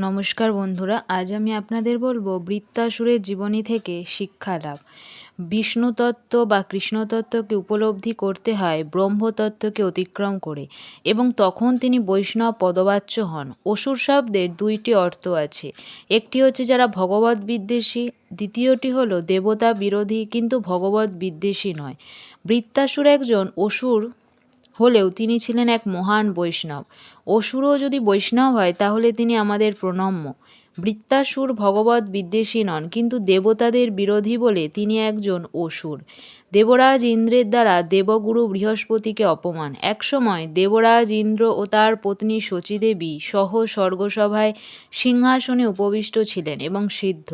নমস্কার বন্ধুরা, আজ আমি আপনাদের বলব বৃত্তাসুরের জীবনী থেকে শিক্ষা লাভ বিষ্ণুতত্ত্ব বা কৃষ্ণতত্ত্বকে উপলব্ধি করতে হয় ব্রহ্মতত্ত্বকে অতিক্রম করে এবং তখন তিনি বৈষ্ণব পদবাচ্য হন। অসুর শব্দের দুইটি অর্থ আছে। একটি হচ্ছে যারা ভগবত বিদ্বেষী, দ্বিতীয়টি হলো দেবতা বিরোধী কিন্তু ভগবত বিদ্বেষী নয়। বৃত্তাসুর একজন অসুর হলেও তিনি ছিলেন এক মহান বৈষ্ণব। অসুরও যদি বৈষ্ণব হয়, তাহলে তিনি আমাদের প্রণম্য। বৃত্তাসুর ভগবত বিদ্বেষী নন, কিন্তু দেবতাদের বিরোধী বলে তিনি একজন অসুর। দেবরাজ ইন্দ্রের দ্বারা দেবগুরু বৃহস্পতিকে অপমান। একসময় দেবরাজ ইন্দ্র ও তার পত্নী শচীদেবী সহ স্বর্গসভায় সিংহাসনে উপবিষ্ট ছিলেন এবং সিদ্ধ।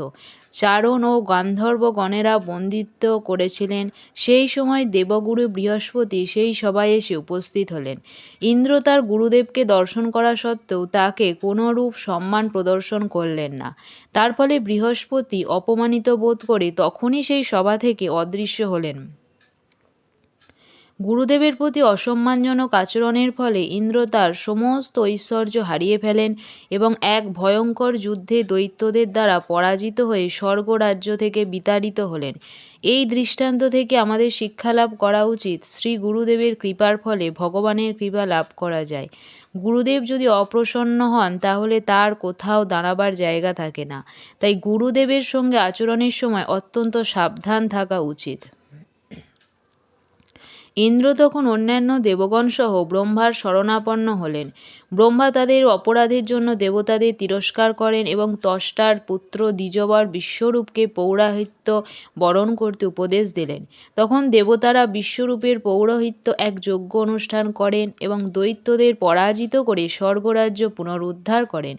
চারণ ও গান্ধর্বগণেরা বন্দিত্ব করেছিলেন। সেই সময় দেবগুরু বৃহস্পতি সেই সভায় এসে উপস্থিত হলেন। ইন্দ্র তার গুরুদেবকে দর্শন করা সত্ত্বেও তাকে কোনোরূপ সম্মান প্রদর্শন করলেন না। তার ফলে বৃহস্পতি অপমানিত বোধ করে তখনই সেই সভা থেকে অদৃশ্য হলেন। গুরুদেবের প্রতি অসম্মানজনক আচরণের ফলে ইন্দ্র তার সমস্ত ঐশ্বর্য হারিয়ে ফেলেন এবং এক ভয়ঙ্কর যুদ্ধে দৈত্যদের দ্বারা পরাজিত হয়ে স্বর্গরাজ্য থেকে বিতাড়িত হলেন। এই দৃষ্টান্ত থেকে আমাদের শিক্ষা লাভ করা উচিত শ্রী গুরুদেবের কৃপার ফলে ভগবানের কৃপা লাভ করা যায়। গুরুদেব যদি অপ্রসন্ন হন, তাহলে তার কোথাও দাঁড়াবার জায়গা থাকে না। তাই গুরুদেবের সঙ্গে আচরণের সময় অত্যন্ত সাবধান থাকা উচিত। ইন্দ্র তখন অন্যান্য দেবগণসহ ব্রহ্মার শরণাপন্ন হলেন। ব্রহ্মা তাদের অপরাধের জন্য দেবতাদের তিরস্কার করেন এবং তষ্টার পুত্র দ্বিজবর বিশ্বরূপকে পৌরাহিত্য বরণ করতে উপদেশ দিলেন। তখন দেবতারা বিশ্বরূপের পৌরোহিত্য এক যোগ্য অনুষ্ঠান করেন এবং দৈত্যদের পরাজিত করে স্বর্গরাজ্য পুনরুদ্ধার করেন।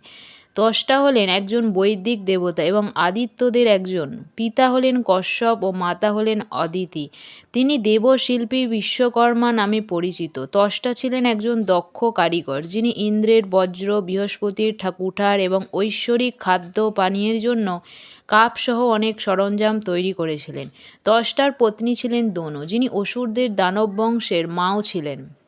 ত্বষ্টা হলেন একজন বৈদিক দেবতা এবং আদিত্যদের একজন। পিতা হলেন কশ্যপ ও মাতা হলেন অদিতি। তিনি দেবশিল্পী বিশ্বকর্মা নামে পরিচিত। ত্বষ্টা ছিলেন একজন দক্ষ কারিগর, যিনি ইন্দ্রের বজ্র, বৃহস্পতির ঠাকুঠার এবং ঐশ্বরিক খাদ্য পানীয়ের জন্য কাপসহ অনেক সরঞ্জাম তৈরি করেছিলেন। ত্বষ্টার পত্নী ছিলেন দনু, যিনি অসুরদের দানব বংশের মাও ছিলেন।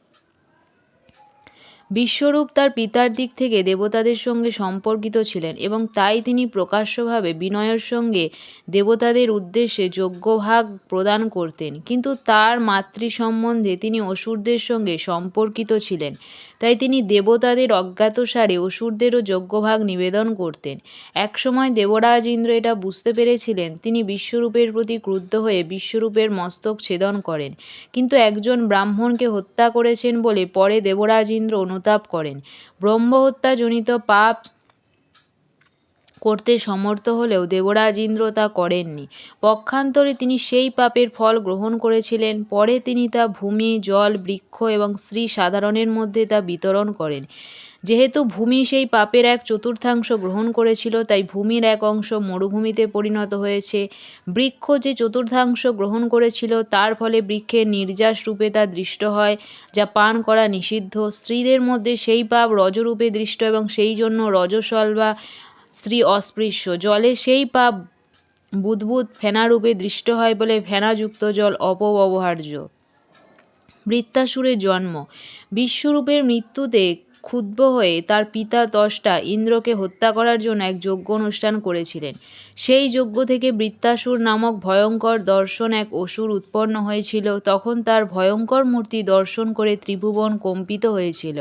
বিশ্বরূপ তার পিতার দিক থেকে দেবতাদের সঙ্গে সম্পর্কিত ছিলেন এবং তাই তিনি প্রকাশ্যভাবে বিনয়ের সঙ্গে দেবতাদের উদ্দেশ্যে যজ্ঞভাগ প্রদান করতেন। কিন্তু তার মাতৃ সম্বন্ধে তিনি অসুরদের সঙ্গে সম্পর্কিত ছিলেন। তাই তিনি দেবতাদের অজ্ঞাতসারে অসুরদেরও যজ্ঞভাগ নিবেদন করতেন। একসময় দেবরাজ ইন্দ্র এটা বুঝতে পেরেছিলেন, তিনি বিশ্বরূপের প্রতি ক্রুদ্ধ হয়ে বিশ্বরূপের মস্তক ছেদন করেন। কিন্তু একজন ব্রাহ্মণকে হত্যা করেছেন বলে পরে দেবরাজ ইন্দ্র অনুতাপ করেন। ব্রহ্মহত্যাজনিত পাপ করতে সমর্থ হলেও দেবরাজ ইন্দ্র তা করেননি। পক্ষান্তরে তিনি সেই পাপের ফল গ্রহণ করেছিলেন, পরে তিনি তা ভূমি, জল, বৃক্ষ এবং স্ত্রী সাধারণের মধ্যে তা বিতরণ করেন। যেহেতু ভূমি সেই পাপের এক চতুর্থাংশ গ্রহণ করেছিল, তাই ভূমির এক অংশ মরুভূমিতে পরিণত হয়েছে। বৃক্ষ যে চতুর্থাংশ গ্রহণ করেছিল, তার ফলে বৃক্ষের নির্যাস রূপে তা দৃষ্ট হয়, যা পান করা নিষিদ্ধ। স্ত্রীদের মধ্যে সেই পাপ রজরূপে দৃষ্ট এবং সেই জন্য রজসল বা স্ত্রী অস্পৃশ্য। জলে সেই পাপ বুদ্বুদ ফেনারূপে দৃষ্ট হয় বলে ফেনাযুক্ত জল অপব্যবহার্য। বৃত্তাসুরের জন্ম। বিশ্বরূপের মৃত্যুতে ক্ষুব্ধ হয়ে তার পিতা ত্বষ্টা ইন্দ্রকে হত্যা করার জন্য এক যজ্ঞ অনুষ্ঠান করেছিলেন। সেই যজ্ঞ থেকে বৃত্তাসুর নামক ভয়ঙ্কর দর্শন এক অসুর উৎপন্ন হয়েছিল। তখন তার ভয়ঙ্কর মূর্তি দর্শন করে ত্রিভুবন কম্পিত হয়েছিল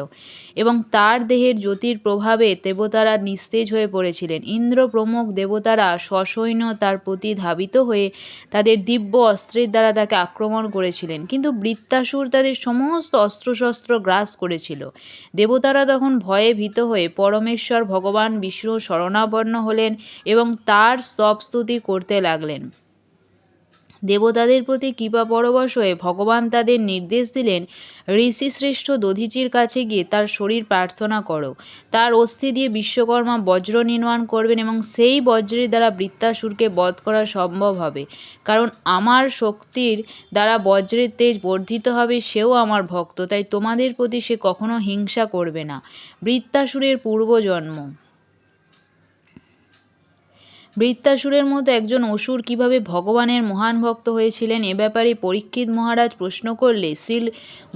এবং তার দেহের জ্যোতির প্রভাবে দেবতারা নিস্তেজ হয়ে পড়েছিলেন। ইন্দ্র প্রমুখ দেবতারা সসৈন্য তার প্রতি ধাবিত হয়ে তাদের দিব্য অস্ত্রের দ্বারা তাকে আক্রমণ করেছিলেন। কিন্তু বৃত্তাসুর তাদের সমস্ত অস্ত্রশস্ত্র গ্রাস করেছিল। দেবতারা তখন ভয়ে ভীত হয়ে পরমেশ্বর ভগবান বিষ্ণু শরণাপন্ন হলেন এবং তার স্তবস্তুতি করতে লাগলেন। দেবতাদের প্রতি কৃপা পরবশ হয়ে ভগবান তাদের নির্দেশ দিলেন ঋষিশ্রেষ্ঠ দধিচির কাছে গিয়ে তার শরীর প্রার্থনা করো। তার অস্থি দিয়ে বিশ্বকর্মা বজ্র নির্মাণ করবেন এবং সেই বজ্রের দ্বারা বৃত্তাসুরকে বধ করা সম্ভব হবে। কারণ আমার শক্তির দ্বারা বজ্রের তেজ বর্ধিত হবে, সেও আমার ভক্ত। তাই তোমাদের প্রতি সে কখনো হিংসা করবে না। বৃত্তাসুরের পূর্বজন্ম বৃত্তাসুরের মতো একজন অসুর কীভাবে ভগবানের মহান ভক্ত হয়েছিলেন এ ব্যাপারে পরীক্ষিত মহারাজ প্রশ্ন করলে শ্রী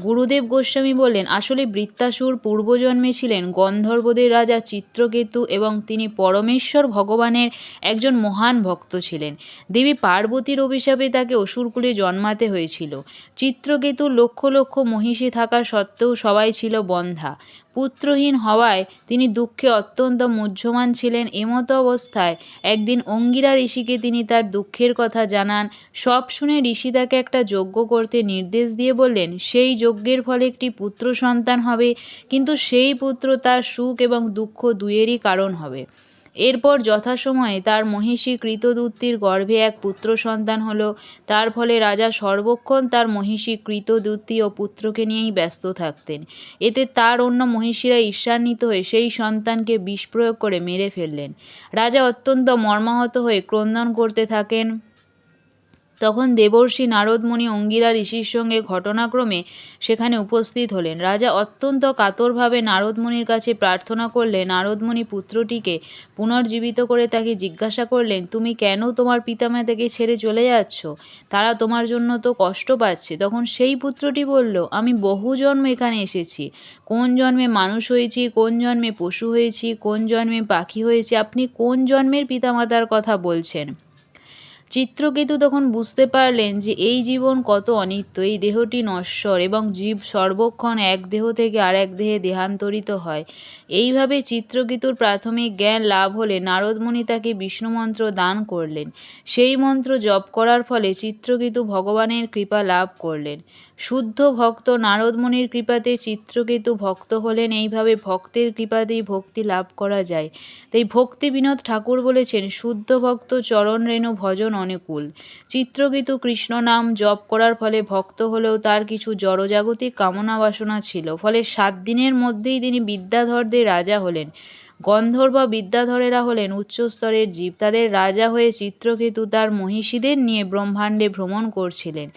গুরুদেব গোস্বামী বললেন, আসলে বৃত্তাসুর পূর্বজন্মে ছিলেন গন্ধর্বদের রাজা চিত্রকেতু এবং তিনি পরমেশ্বর ভগবানের একজন মহান ভক্ত ছিলেন। দেবী পার্বতীর অভিশাপে তাকে অসুরকুলে জন্মাতে হয়েছিল। চিত্রকেতু লক্ষ লক্ষ মহিষী থাকা সত্ত্বেও সবাই ছিল বন্ধা। পুত্রহীন হওয়ায় তিনি দুঃখে অত্যন্ত মুহ্যমান ছিলেন। এমত অবস্থায় একদিন অঙ্গিরা ঋষিকে তিনি তার দুঃখের কথা জানান। সব শুনে ঋষি তাকে একটা যজ্ঞ করতে নির্দেশ দিয়ে বললেন, সেই যজ্ঞের ফলে একটি পুত্র সন্তান হবে, কিন্তু সেই পুত্র তার সুখ এবং দুঃখ দুয়েরই কারণ হবে। এরপর যথাসময়ে তার মহিষী কৃতদূতির গর্ভে এক পুত্র সন্তান হল। তার ফলে রাজা সর্বক্ষণ তার মহিষী কৃতদূতি ও পুত্রকে নিয়েই ব্যস্ত থাকতেন। এতে তার অন্য মহিষীরা ঈর্ষান্বিত হয়ে সেই সন্তানকে বিষ প্রয়োগ করে মেরে ফেললেন। রাজা অত্যন্ত মর্মাহত হয়ে ক্রন্দন করতে থাকেন। তখন দেবর্ষি নারদমুনি অঙ্গিরা ঋষির সঙ্গে ঘটনাক্রমে সেখানে উপস্থিত হলেন। রাজা অত্যন্ত কাতরভাবে নারদমুনির কাছে প্রার্থনা করলে নারদমুনি পুত্রটিকে পুনর্জীবিত করে তাকে জিজ্ঞাসা করলেন, তুমি কেন তোমার পিতামাতাকে ছেড়ে চলে যাচ্ছ? তারা তোমার জন্য তো কষ্ট পাচ্ছে। তখন সেই পুত্রটি বলল, আমি বহু জন্ম এখানে এসেছি। কোন জন্মে মানুষ হয়েছি, কোন জন্মে পশু হয়েছি, কোন জন্মে পাখি হয়েছি, আপনি কোন জন্মের পিতামাতার কথা বলছেন? চিত্রকেতু তখন বুঝতে পারলেন যে এই জীবন কত অনিত্য, এই দেহটি নশ্বর এবং জীব সর্বক্ষণ এক দেহ থেকে আর এক দেহে দেহান্তরিত হয়। এইভাবে চিত্রকেতুর প্রাথমিক জ্ঞান লাভ হলে নারদমণি তাকে বিষ্ণু মন্ত্র দান করলেন। সেই মন্ত্র জপ করার ফলে চিত্রকেতু ভগবানের কৃপা লাভ করলেন। শুদ্ধ ভক্ত নারদমুনির কৃপাতে চিত্রকেতু ভক্ত হলেন, এইভাবে ভক্তের কৃপাতেই ভক্তি লাভ করা যায়। তাই ভক্তি বিনোদ ঠাকুর বলেছেন, শুদ্ধ ভক্ত চরণ রেণু ভজন অনুকূল। চিত্রকেতু কৃষ্ণ নাম জপ করার ফলে ভক্ত হলেও তার কিছু জড়জাগতিক কামনা বাসনা ছিল। ফলে সাত দিনের মধ্যেই তিনি বিদ্যাধরদের রাজা হলেন। গন্ধর্ব বিদ্যাধরেরা হলেন উচ্চস্তরের জীব। তাদের রাজা হয়ে চিত্রকেতু তার মহিষীদের নিয়ে ব্রহ্মাণ্ডে ভ্রমণ করছিলেন।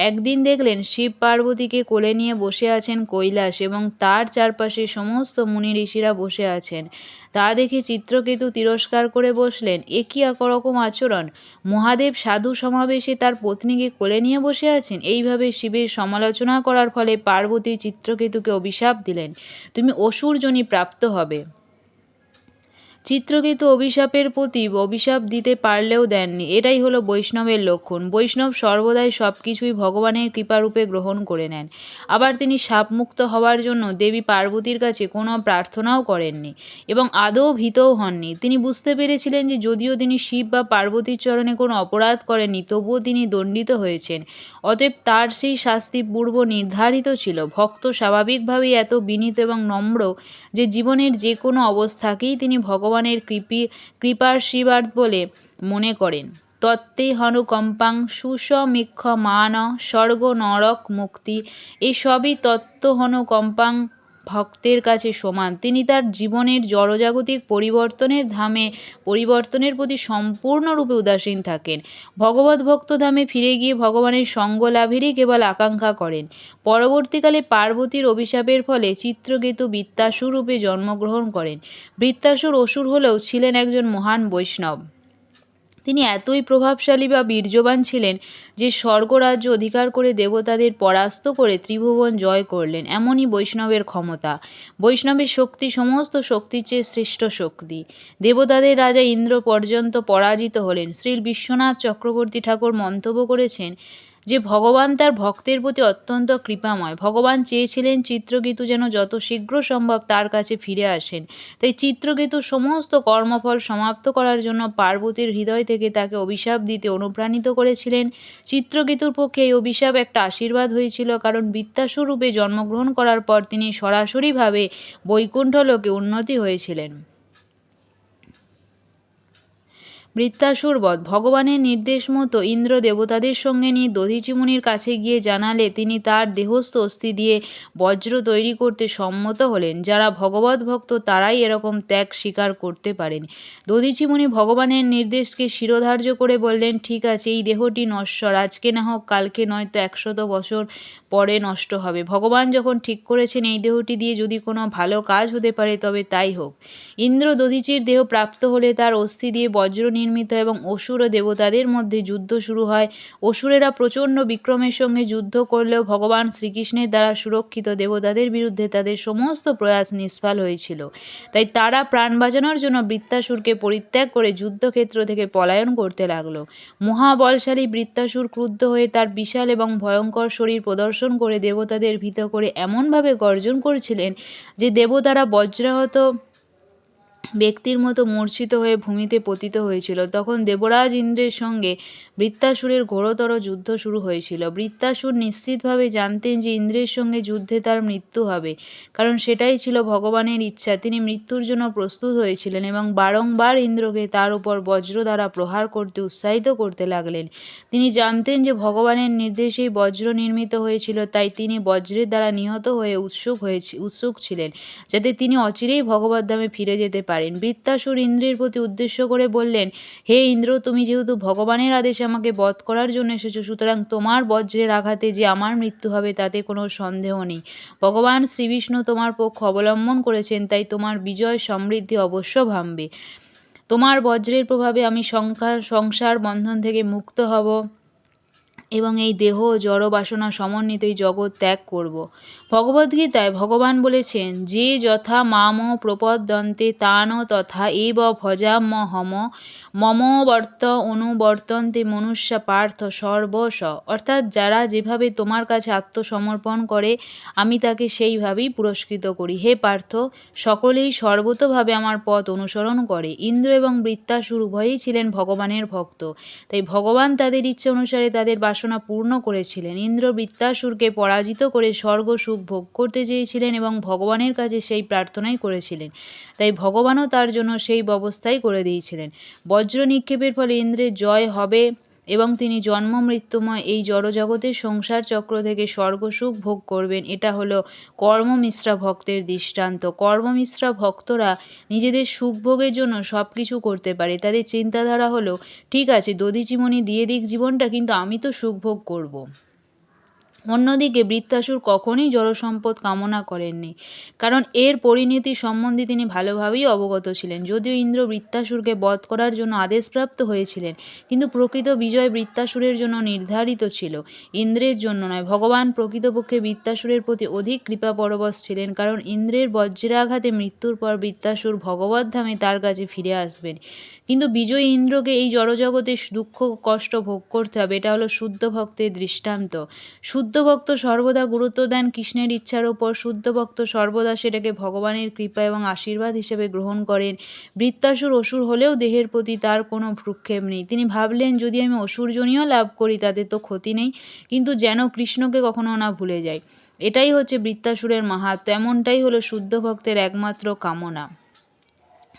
একদিন দেখলেন শিব পার্বতীকে কোলে নিয়ে বসে আছেন কৈলাস এবং তার চারপাশে সমস্ত মুনি ঋষিরা বসে আছেন। তা দেখে চিত্রকেতু তিরস্কার করে বসলেন, এ কি একরকম আচরণ! মহাদেব সাধু সমাবেশে তার পত্নীকে কোলে নিয়ে বসে আছেন? এইভাবে শিবের সমালোচনা করার ফলে পার্বতী চিত্রকেতুকে অভিশাপ দিলেন। তুমি অসুরজনী প্রাপ্ত হবে। চিত্রকেতু অভিশাপের প্রতি অভিশাপ দিতে পারলেও দেননি। এটাই হলো বৈষ্ণবের লক্ষণ। বৈষ্ণব সর্বদাই সব কিছুই ভগবানের কৃপারূপে গ্রহণ করে নেন। আবার তিনি সাপমুক্ত হওয়ার জন্য দেবী পার্বতীর কাছে কোনো প্রার্থনাও করেননি এবং আদৌ ভীতও হননি। তিনি বুঝতে পেরেছিলেন যে যদিও তিনি শিব বা পার্বতীর চরণে কোনো অপরাধ করেননি, তবুও তিনি দণ্ডিত হয়েছেন। অতএব তার সেই শাস্তি পূর্ব নির্ধারিত ছিল। ভক্ত স্বাভাবিকভাবেই এত বিনীত এবং নম্র যে জীবনের যে কোনো অবস্থাকেই তিনি ভগবানের কৃপি কৃপাশীর্বাদ বলে মনে করেন। তত্ত্বে হনুকম্পাং মান স্বর্গ নরক মুক্তি। এসবই তত্ত্ব হনুকম্পাং ভক্তের কাছে সমান। তিনি তার জীবনের জড়জাগতিক পরিবর্তনের ধামে, পরিবর্তনের প্রতি সম্পূর্ণরূপে উদাসীন থাকেন। ভগবত ভক্ত ধামে ফিরে গিয়ে ভগবানের সঙ্গ লাভেরই কেবল আকাঙ্ক্ষা করেন। পরবর্তীকালে পার্বতীর অভিশাপের ফলে চিত্রকেতু বৃত্তাসুর রূপে জন্মগ্রহণ করেন। বৃত্তাসুর অসুর হলেও ছিলেন একজন মহান বৈষ্ণব। তিনি এতই প্রভাবশালী বা বীর্যবান ছিলেন যে স্বর্গরাজ্য অধিকার করে দেবতাদের পরাস্ত করে ত্রিভুবন জয় করলেন। এমনই বৈষ্ণবের ক্ষমতা। বৈষ্ণবের শক্তি সমস্ত শক্তির চেয়ে শ্রেষ্ঠ শক্তি। দেবতাদের রাজা ইন্দ্র পর্যন্ত পরাজিত হলেন। শ্রী বিশ্বনাথ চক্রবর্তী ঠাকুর মন্তব্য করেছেন যে ভগবান তার ভক্তের প্রতি অত্যন্ত কৃপাময়। ভগবান চেয়েছিলেন চিত্রকেতু যেন যত শীঘ্র সম্ভব তার কাছে ফিরে আসেন। তাই চিত্রকেতু সমস্ত কর্মফল সমাপ্ত করার জন্য পার্বতীর হৃদয় থেকে তাকে অভিশাপ দিতে অনুপ্রাণিত করেছিলেন। চিত্রকেতুর পক্ষে এই অভিশাপ একটা আশীর্বাদ হয়েছিল, কারণ বৃত্তাস্বরূপে জন্মগ্রহণ করার পর তিনি সরাসরিভাবে বৈকুণ্ঠলোকে উন্নতি হয়েছিলেন। বৃত্তাসুর বধ। ভগবানের নির্দেশ মতো ইন্দ্র দেবতাদের সঙ্গে নিয়ে দধিচিমুনির কাছে গিয়ে জানালে তিনি তার দেহস্থ অস্থি দিয়ে বজ্র তৈরি করতে সম্মত হলেন। যারা ভগবত ভক্ত, তারাই এরকম ত্যাগ স্বীকার করতে পারেন। দধিচিমুনি ভগবানের নির্দেশকে শিরোধার্য করে বললেন, ঠিক আছে, এই দেহটি নশ্বর, আজকে না হোক কালকে নয়তো একশত বছর পরে নষ্ট হবে। ভগবান যখন ঠিক করেছেন, এই দেহটি দিয়ে যদি কোনো ভালো কাজ হতে পারে, তবে তাই হোক। ইন্দ্র দধিচির দেহ প্রাপ্ত হলে তার অস্থি দিয়ে বজ্র নির্মিত এবং অসুর ও দেবতাদের মধ্যে যুদ্ধ শুরু হয়। অসুরেরা প্রচণ্ড বিক্রমের সঙ্গে যুদ্ধ করলেও ভগবান শ্রীকৃষ্ণের দ্বারা সুরক্ষিত দেবতাদের বিরুদ্ধে তাদের সমস্ত প্রয়াস নিষ্ফল হয়েছিল। তাই তারা প্রাণ বাঁচানোর জন্য বৃত্তাসুরকে পরিত্যাগ করে যুদ্ধক্ষেত্র থেকে পলায়ন করতে লাগল। মহাবলশালী বৃত্তাসুর ক্রুদ্ধ হয়ে তার বিশাল এবং ভয়ঙ্কর শরীর প্রদর্শন করে দেবতাদের ভীত করে এমনভাবে গর্জন করছিলেন যে দেবতারা বজ্রাহত ব্যক্তির মতো মূর্ছিত হয়ে ভূমিতে পতিত হয়েছিল। তখন দেবরাজ ইন্দ্রের সঙ্গে বৃত্তাসুরের ঘোরতর যুদ্ধ শুরু হয়েছিল। বৃত্তাসুর নিশ্চিতভাবে জানতেন যে ইন্দ্রের সঙ্গে যুদ্ধে তার মৃত্যু হবে, কারণ সেটাই ছিল ভগবানের ইচ্ছা। তিনি মৃত্যুর জন্য প্রস্তুত হয়েছিলেন এবং বারংবার ইন্দ্রকে তার উপর বজ্র দ্বারা প্রহার করতে, উৎসাহিত করতে লাগলেন। তিনি জানতেন যে ভগবানের নির্দেশেই বজ্র নির্মিত হয়েছিল, তাই তিনি বজ্রের দ্বারা নিহত হয়ে উৎসুক হয়েছি, উৎসুক ছিলেন, যাতে তিনি অচিরেই ভগবদ্ধামে ফিরে যেতে পারেন। বৃত্তাসুর ইন্দ্রের প্রতি উদ্দেশ্য করে বললেন, হে ইন্দ্র, তুমি যেহেতু ভগবানের আদেশে আমাকে বধ করার জন্য এসেছ, সুতরাং তোমার বজ্রের আঘাতে যে আমার মৃত্যু হবে তাতে কোনো সন্দেহ নেই। ভগবান শ্রীবিষ্ণু তোমার পক্ষ অবলম্বন করেছেন, তাই তোমার বিজয় সমৃদ্ধি অবশ্য ভাববে তোমার বজ্রের প্রভাবে আমি সংখ্যা, সংসার বন্ধন থেকে মুক্ত হব। এবং এই দেহ জড় বাসনা সমন্বিত এই জগৎ ত্যাগ করব। ভগবদ্গীতায় ভগবান বলেছেন, যে যথা মাম প্রপদ্যন্তে তান তথা এব ভজামহম মম বর্ত অনুবর্তন্তে মনুষ্য পার্থ সর্বস অর্থাৎ যারা যেভাবে তোমার কাছে আত্মসমর্পণ করে, আমি তাকে সেইভাবেই পুরস্কৃত করি। হে পার্থ, সকলেই সর্বতভাবে আমার পথ অনুসরণ করে। ইন্দ্র এবং বৃত্তাসুর উভয়ই ছিলেন ভগবানের ভক্ত। তাই ভগবান তাদের ইচ্ছে অনুসারে তাদের বাসনা পূর্ণ করেছিলেন। ইন্দ্র বৃত্তাসুরকে পরাজিত করে স্বর্গ সুখ ভোগ করতে চেয়েছিলেন এবং ভগবানের কাছে সেই প্রার্থনাই করেছিলেন। তাই ভগবানও তার জন্য সেই ব্যবস্থাই করে দিয়েছিলেন। বজ্র নিক্ষেপের ফলে ইন্দ্রের জয় হবে এবং তিনি জন্ম, মৃত্যুময় এই জড়জগতের সংসার চক্র থেকে স্বর্গসুখ ভোগ করবেন। এটা হলো কর্মমিশ্রা ভক্তের দৃষ্টান্ত। কর্মমিশ্রা ভক্তরা নিজেদের সুখ ভোগের জন্য সব কিছু করতে পারে। তাদের চিন্তাধারা হলো, ঠিক আছে দধিচিমনি দিয়ে দিক জীবনটা, কিন্তু আমি তো সুখ ভোগ করব। অন্যদিকে বৃত্তাসুর কখনোই জড়সম্পদ কামনা করেননি, কারণ এর পরিণতি সম্বন্ধে তিনি ভালোভাবেই অবগত ছিলেন। যদিও ইন্দ্র বৃত্তাসুরকে বধ করার জন্য আদেশপ্রাপ্ত হয়েছিলেন, কিন্তু প্রকৃত বিজয় বৃত্তাসুরের জন্য নির্ধারিত ছিল। ইন্দ্রের জন্য নয়, ভগবান প্রকৃতপক্ষে বৃত্তাসুরের প্রতি অধিক কৃপা পরবশ ছিলেন, কারণ ইন্দ্রের বজ্রাঘাতে মৃত্যুর পর বৃত্তাসুর ভগবদ্ধামে তার কাছে ফিরে আসবেন। কিন্তু বিজয়ী ইন্দ্রকে এই জড়জগতে দুঃখ, কষ্ট ভোগ করতে হবে। এটা হলো শুদ্ধ ভক্তের দৃষ্টান্ত। শুদ্ধ ভক্ত সর্বদা গুরুত্ব দেন কৃষ্ণের ইচ্ছার ওপর শুদ্ধ ভক্ত সর্বদা সেটাকে ভগবানের কৃপা এবং আশীর্বাদ হিসেবে গ্রহণ করেন। বৃত্তাসুর অসুর হলেও দেহের প্রতি তার কোনো ভ্রুক্ষেপ নেই। তিনি ভাবলেন, যদি আমি অসুরজনীয় লাভ করি, তাতে তো ক্ষতি নেই। কিন্তু যেন কৃষ্ণকে কখনো না ভুলে যায়। এটাই হচ্ছে বৃত্তাসুরের মাহাত্ম। এমনটাই হলো শুদ্ধ ভক্তের একমাত্র কামনা।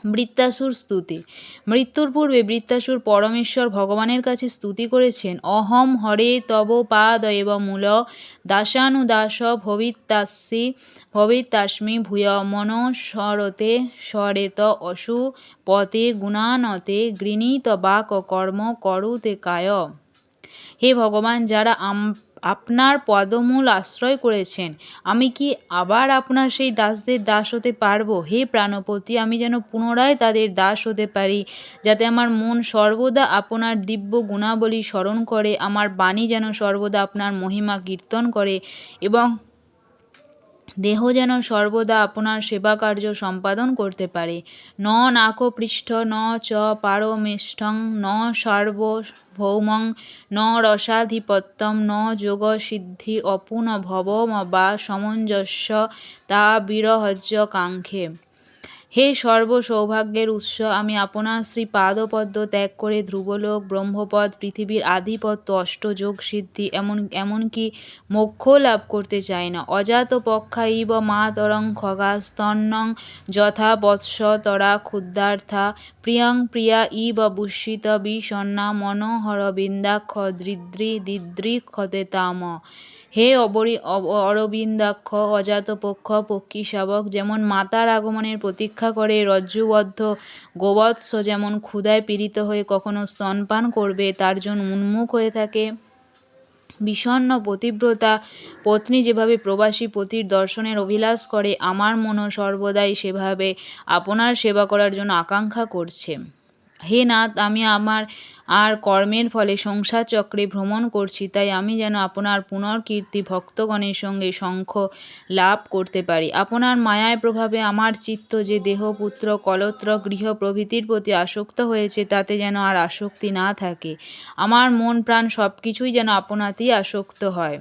বৃত্তাসুর স্তুতি। মৃত্যুর পূর্বে বৃত্তাসুর পরমেশ্বর ভগবানের কাছে স্তুতি করেছেন, অহম হরে তব পাদ এব মূল দাসানুদাস ভবিত্তাস্মি ভবিত্তাস্মি ভূয় মনসরতে সরেত অসু পতে গুণানতে গৃণীত বাক কর্ম করুতে কায়। হে ভগবান, যারা আম আপনার পদমূল আশ্রয় করেছেন। আমি কি আবার আপনার সেই দাসদের দাস হতে পারব? হে প্রাণপতি, আমি যেন পুনরায় তাদের দাস হতে পারি, যাতে আমার মন সর্বদা আপনার দিব্য গুণাবলী স্মরণ করে, আমার বাণী যেন সর্বদা আপনার মহিমা কীর্তন করে এবং দেহ যেন সর্বদা আপনার সেবা কার্য সম্পাদন করতে পারে। ন নাক পৃষ্ঠ ন চ পারমেষ্ঠং, ন সার্বভৌমং, ন রসাধিপত্যম, ন যোগ সিদ্ধি অপুন ভবম বা সমঞ্জস্য তা বিরহজ্য কাঙ্ক্ষে হে সর্ব সৌভাগ্যের উৎস, আমি আপনার শ্রী পাদপদ্ম ত্যাগ করে ধ্রুবলোক, ব্রহ্মপদ, পৃথিবীর আধিপত্য, অষ্টযোগ সিদ্ধি, এমন, এমনকি মোক্ষ লাভ করতে চাই না। অজাত পক্ষা ইব মা তরং খগাস্তন্নং যথা বৎস তরা ক্ষুদ্রার্থা প্রিয়ং প্রিয়া ইব বুষিত বিষণ্ণা মনোহর বিন্দাক্ষ দৃদ্রি দিদ্রিক্ষতে তাম। হে অবরি অরবিন্দাক্ষ, অজাতপক্ষ পক্ষী শাবক যেমন মাতার আগমনের প্রতীক্ষা করে রজ্জুবদ্ধ গোবৎস যেমন ক্ষুধায় পীড়িত হয়ে কখনো স্তনপান করবে, তার জন্য উন্মুখ হয়ে থাকে। বিষণ্ন পতিব্রতা, পত্নী যেভাবে প্রবাসী পতির দর্শনের অভিলাষ করে, আমার মনও সর্বদাই সেভাবে, আপনার সেবা করার জন্য আকাঙ্ক্ষা করছে। হে নাথ, আমি আমার আর কর্মের ফলে সংসার চক্রে ভ্রমণ করছি, তাই আমি যেন আপনার পুনর্কীর্তি ভক্তগণের সঙ্গে শঙ্খ লাভ করতে পারি। আপনার মায়ায় প্রভাবে আমার চিত্ত যে দেহ, পুত্র, কলত্র, গৃহ প্রভৃতির প্রতি আসক্ত হয়েছে, তাতে যেন আর আসক্তি না থাকে। আমার মন প্রাণ সব কিছুই যেন আপনাতেই আসক্ত হয়।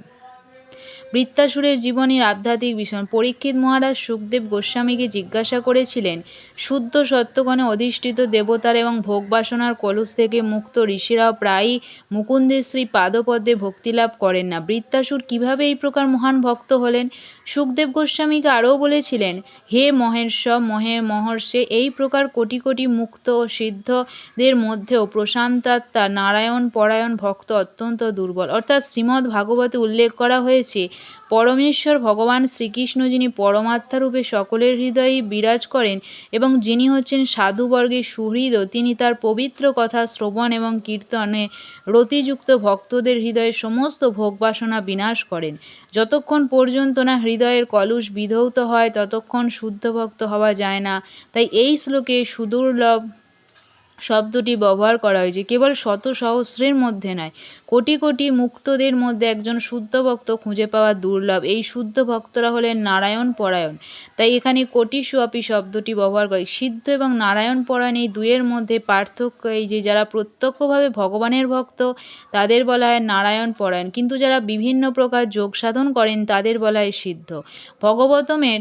বৃত্তাসুরের জীবনের আধ্যাত্মিক বিষয়। পরীক্ষিত মহারাজ সুখদেব গোস্বামীকে জিজ্ঞাসা করেছিলেন, শুদ্ধ সত্যগণে অধিষ্ঠিত দেবতার এবং ভোগবাসনার কলুষ থেকে মুক্ত ঋষিরাও প্রায়ই মুকুন্দের শ্রী পাদপদ্মে ভক্তিলাভ করেন না। বৃত্তাসুর কীভাবে এই প্রকার মহান ভক্ত হলেন? সুখদেব গোস্বামীকে আরও বলেছিলেন, হে মহের্ষ মহে মহর্ষে, এই প্রকার কোটি কোটি মুক্ত ও সিদ্ধদের মধ্যেও প্রশান্তাত্মা, নারায়ণ পরায়ণ ভক্ত অত্যন্ত দুর্বল। অর্থাৎ শ্রীমদ্ ভাগবতে উল্লেখ করা হয়েছে পরমেশ্বর ভগবান শ্রীকৃষ্ণ, যিনি পরমাত্মারূপে সকলের হৃদয়েই বিরাজ করেন এবং যিনি হচ্ছেন সাধুবর্গের সুহৃদ, তিনি তার পবিত্র কথা, শ্রবণ এবং কীর্তনে রতিযুক্ত ভক্তদের হৃদয়ে সমস্ত ভোগবাসনা বিনাশ করেন। যতক্ষণ পর্যন্ত না হৃদয়ের কলুষ বিধৌত হয়, ততক্ষণ শুদ্ধ ভক্ত হওয়া যায় না। তাই এই শ্লোকে সুদুর্লভ শব্দটি ব্যবহার করা হয়েছে। কেবল শত সহস্রের মধ্যে নয় কোটি কোটি মুক্তদের মধ্যে একজন শুদ্ধ ভক্ত খুঁজে পাওয়া দুর্লভ। এই শুদ্ধ ভক্তরা হলেন নারায়ণ পরায়ণ। তাই এখানে কোটি সুয়াপি শব্দটি ব্যবহার করে সিদ্ধ এবং নারায়ণ পরায়ণ এই দুয়ের মধ্যে পার্থক্য এই যে যারা প্রত্যক্ষভাবে ভগবানের ভক্ত, তাদের বলা হয় নারায়ণ পরায়ণ। কিন্তু যারা বিভিন্ন প্রকার যোগ সাধন করেন, তাদের বলা হয় সিদ্ধ। ভগবতমের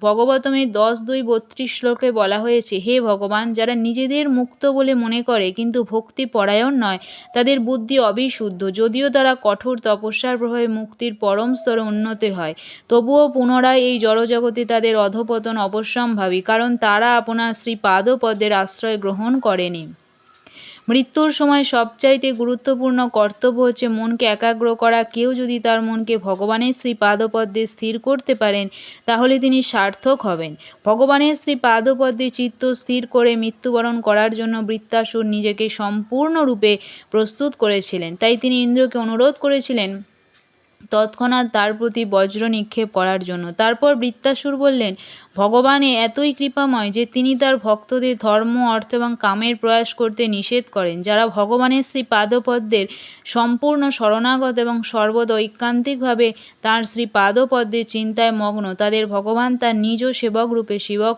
ভগবতমের দশ দুই বত্রিশ শ্লোকে বলা হয়েছে, হে ভগবান, যারা নিজেদের মুক্ত বলে মনে করে, কিন্তু ভক্তি পরায়ণ নয়, তাদের বুদ্ধি অবিশুদ্ধ যদিও তারা কঠোর তপস্যার প্রভাবে মুক্তির পরম স্তরে উন্নতি হয়, তবুও পুনরায় এই জড়জগতে তাদের অধপতন অবশ্যম্ভাবী, কারণ তারা আপনার শ্রীপাদপদের আশ্রয় গ্রহণ করেনি। মৃত্যুর সময় সবচাইতে গুরুত্বপূর্ণ কর্তব্য হচ্ছে মনকে একাগ্র করা। কেউ যদি তার মনকে ভগবানের শ্রী পাদপদ্মে স্থির করতে পারেন, তাহলে তিনি সার্থক হবেন। ভগবানের শ্রী পাদপদ্মে চিত্ত স্থির করে মৃত্যুবরণ করার জন্য বৃত্তাসুর নিজেকে সম্পূর্ণরূপে প্রস্তুত করেছিলেন। তাই তিনি ইন্দ্রকে অনুরোধ করেছিলেন, তৎক্ষণাৎ তার প্রতি বজ্র নিক্ষেপ করার জন্য। তারপর বৃত্তাসুর বললেন ভগবান এতই কৃপাময় যে তিনি তার ভক্তদের ধর্ম, অর্থ এবং কামের প্রয়াস করতে নিষেধ করেন, যারা ভগবানের শ্রী পাদপদ্মের সম্পূর্ণ শরণাগত এবং সর্বদা ঐকান্তিকভাবে তার শ্রী পাদপদ্মের চিন্তায় মগ্ন। তাদের ভগবান তার নিজ সেবক রূপে শিবক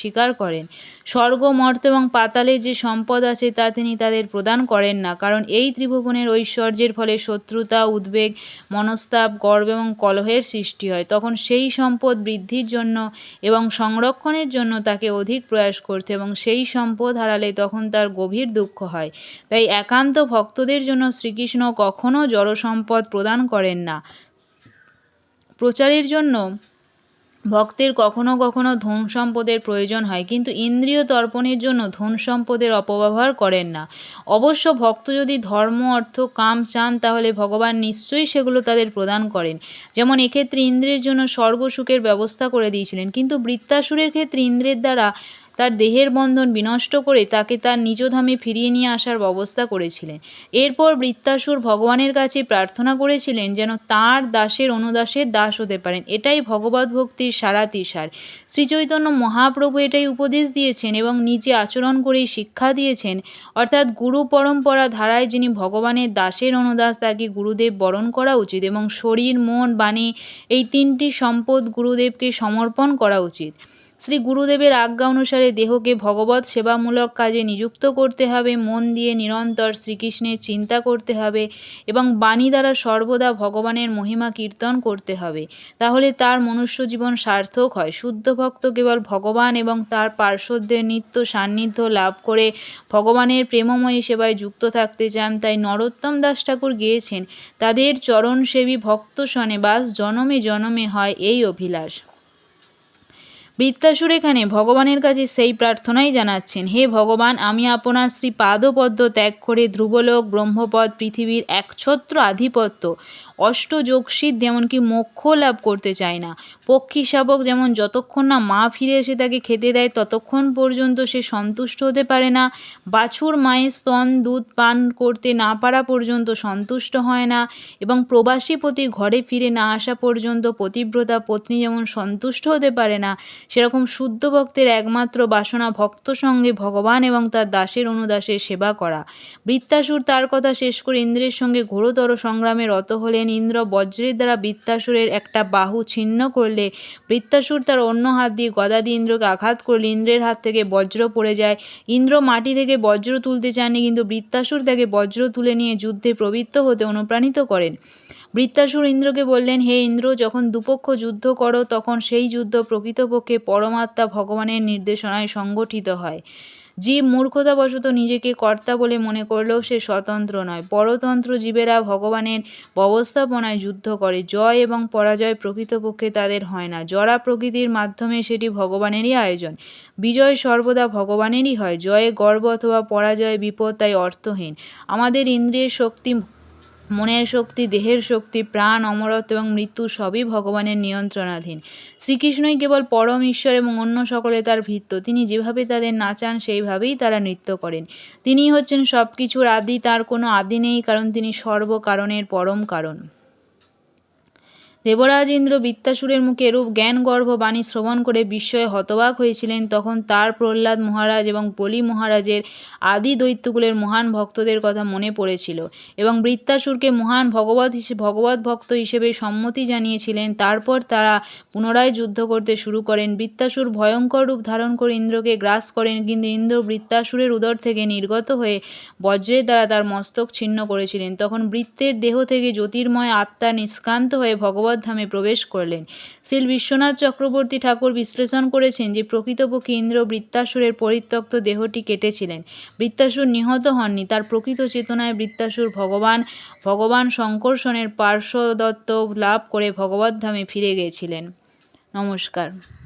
স্বীকার করেন। স্বর্গ, মর্ত এবং পাতালের যে সম্পদ আছে তা তিনি তাদের প্রদান করেন না, কারণ এই ত্রিভুবনের ঐশ্বর্যের ফলে শত্রুতা, উদ্বেগ, মনস্তাপ, গর্ব এবং কলহের সৃষ্টি হয়। তখন সেই সম্পদ বৃদ্ধির জন্য এবং সংরক্ষণের জন্য তাকে অধিক প্রয়াস করতে এবং সেই সম্পদ হারালে তখন তার গভীর দুঃখ হয়। তাই একান্ত ভক্তদের জন্য শ্রীকৃষ্ণ কখনও জড়সম্পদ প্রদান করেন না। প্রচারের জন্য ভক্তের কখনো কখনো ধন সম্পদের প্রয়োজন হয়, কিন্তু ইন্দ্রিয় তর্পণের জন্য ধন সম্পদের অপব্যবহার করেন না। অবশ্য ভক্ত যদি ধর্ম, অর্থ, কাম চান, তাহলে ভগবান নিশ্চয়ই সেগুলো তাদের প্রদান করেন। যেমন এক্ষেত্রে ইন্দ্রের জন্য স্বর্গ সুখের ব্যবস্থা করে দিয়েছিলেন, কিন্তু বৃত্তাসুরের ক্ষেত্রে ইন্দ্রের দ্বারা তার দেহের বন্ধন বিনষ্ট করে তাকে তার নিজধামে ফিরিয়ে নিয়ে আসার ব্যবস্থা করেছিলেন। এরপর বৃত্তাসুর ভগবানের কাছে প্রার্থনা করেছিলেন যেন তার দাসের অনুদাসের দাস হতে পারেন। এটাই ভগবত ভক্তির সারাতিসার শ্রীচৈতন্য মহাপ্রভু এটাই উপদেশ দিয়েছেন এবং নিজে আচরণ করেই শিক্ষা দিয়েছেন। অর্থাৎ গুরু পরম্পরা ধারায় যিনি ভগবানের দাসের অনুদাস, তাকে গুরুদেব বরণ করা উচিত এবং শরীর, মন, বাণী এই তিনটি সম্পদ গুরুদেবকে সমর্পণ করা উচিত। শ্রী গুরুদেবের আজ্ঞা অনুসারে দেহকে ভগবত সেবামূলক কাজে নিযুক্ত করতে হবে, মন দিয়ে নিরন্তর শ্রীকৃষ্ণের চিন্তা করতে হবে এবং বাণী দ্বারা সর্বদা ভগবানের মহিমা কীর্তন করতে হবে। তাহলে তার মনুষ্য জীবন সার্থক হয়। শুদ্ধ ভক্ত কেবল ভগবান এবং তার পার্শ্বদের নিত্য সান্নিধ্য লাভ করে ভগবানের প্রেমময়ী সেবায় যুক্ত থাকতে চান, তাই নরোত্তম দাস ঠাকুর গিয়েছেন। তাদের চরণসেবী ভক্ত শনে বাস জনমে জনমে হয় এই অভিলাষ। বৃত্তাসুর এখানে ভগবানের কাছে সেই প্রার্থনাই জানাচ্ছেন, হে ভগবান, আমি আপনার শ্রী পাদপদ্ম ত্যাগ করে ধ্রুবলোক, ব্রহ্মপদ পৃথিবীর একছত্র আধিপত্য অষ্টযোগসিদ্ধ, এমনকি মোক্ষ লাভ করতে চায় না। পক্ষী শাবক যেমন যতক্ষণ না মা ফিরে এসে তাকে খেতে দেয়, ততক্ষণ পর্যন্ত সে সন্তুষ্ট হতে পারে না। বাছুর মায়ের স্তন, দুধ পান করতে না পারা পর্যন্ত সন্তুষ্ট হয় না এবং প্রবাসী পতি ঘরে ফিরে না আসা পর্যন্ত পতিব্রতা পত্নী যেমন সন্তুষ্ট হতে পারে না, সেরকম শুদ্ধ ভক্তের একমাত্র বাসনা ভক্ত সঙ্গে ভগবান এবং তার দাসের অনুদাসের সেবা করা। বৃত্তাসুর তার কথা শেষ করে ইন্দ্রের সঙ্গে ঘোরতর সংগ্রামে রত হলেন। ইন্দ্র বজ্রের দ্বারা বৃত্তাসুরের একটা বাহু ছিন্ন করলে, বৃত্তাসুর তার অন্য হাত দিয়ে গদা দিয়ে ইন্দ্রকে আঘাত করলে ইন্দ্রের হাত থেকে বজ্র পড়ে যায়। ইন্দ্র মাটি থেকে বজ্র তুলতে চাননি, কিন্তু বৃত্তাসুর তাকে বজ্র তুলে নিয়ে যুদ্ধে প্রবৃত্ত হতে অনুপ্রাণিত করেন। বৃত্তাসুর ইন্দ্রকে বললেন, হে ইন্দ্র, যখন দুপক্ষ যুদ্ধ করো, তখন সেই যুদ্ধ প্রকৃতপক্ষে পরমাত্মা ভগবানের নির্দেশনায় সংগঠিত হয়। জীব মূর্খতাবশত নিজেকে কর্তা বলে মনে করলেও সে স্বতন্ত্র নয়। পরতন্ত্র জীবেরা ভগবানের ব্যবস্থাপনায় যুদ্ধ করে। জয় এবং পরাজয় প্রকৃতপক্ষে তাদের হয় না। জরা প্রকৃতির মাধ্যমে সেটি ভগবানেরই আয়োজন। বিজয় সর্বদা ভগবানেরই হয়। জয়ে গর্ব অথবা পরাজয় বিপদ তাই অর্থহীন। আমাদের ইন্দ্রিয়ের শক্তি মনের শক্তি, দেহের শক্তি, প্রাণ, অমরত্ব এবং মৃত্যু সবই ভগবানের নিয়ন্ত্রণাধীন। শ্রীকৃষ্ণই কেবল পরম ঈশ্বর এবং অন্য সকলে তার ভিত্ত। তিনি যেভাবে তাদের নাচান সেইভাবেই তারা নৃত্য করেন। তিনি হচ্ছেন সব কিছুর আদি, তার কোনো আদি নেই, কারণ তিনি সর্বকারণের পরম কারণ। দেবরাজ ইন্দ্র বৃত্তাসুরের মুখে এরূপ জ্ঞানগর্ভ বাণী শ্রবণ করে বিস্ময়ে হতবাক হয়েছিলেন, তখন তার প্রহ্লাদ মহারাজ এবং বলি মহারাজের আদি দৈত্যকুলের মহান ভক্তদের কথা মনে পড়েছিল এবং বৃত্তাসুরকে মহান ভগবত হিসেবে ভগবত ভক্ত হিসেবে সম্মতি জানিয়েছিলেন। তারপর তারা পুনরায় যুদ্ধ করতে শুরু করেন। বৃত্তাসুর ভয়ঙ্কর রূপ ধারণ করে ইন্দ্রকে গ্রাস করেন, কিন্তু ইন্দ্র বৃত্তাসুরের উদর থেকে নির্গত হয়ে বজ্রের দ্বারা তার মস্তক ছিন্ন করেছিলেন। তখন বৃত্তের দেহ থেকে জ্যোতির্ময় আত্মা নিষ্ক্রান্ত হয়ে ভগবত ধামে প্রবেশ করলেন। শ্রী বিশ্বনাথ চক্রবর্তী ঠাকুর বিশ্লেষণ করেছেন যে, প্রকৃতপক্ষে ইন্দ্র বৃত্তাসুরের পরিত্যক্ত দেহটি কেটেছিলেন। বৃত্তাসুর নিহত হননি, তার প্রকৃত চেতনায় বৃত্তাসুর ভগবান ভগবান শঙ্কর্ষণের পার্শ্বদত্ত লাভ করে ভগবত ধামে ফিরে গিয়েছিলেন নমস্কার।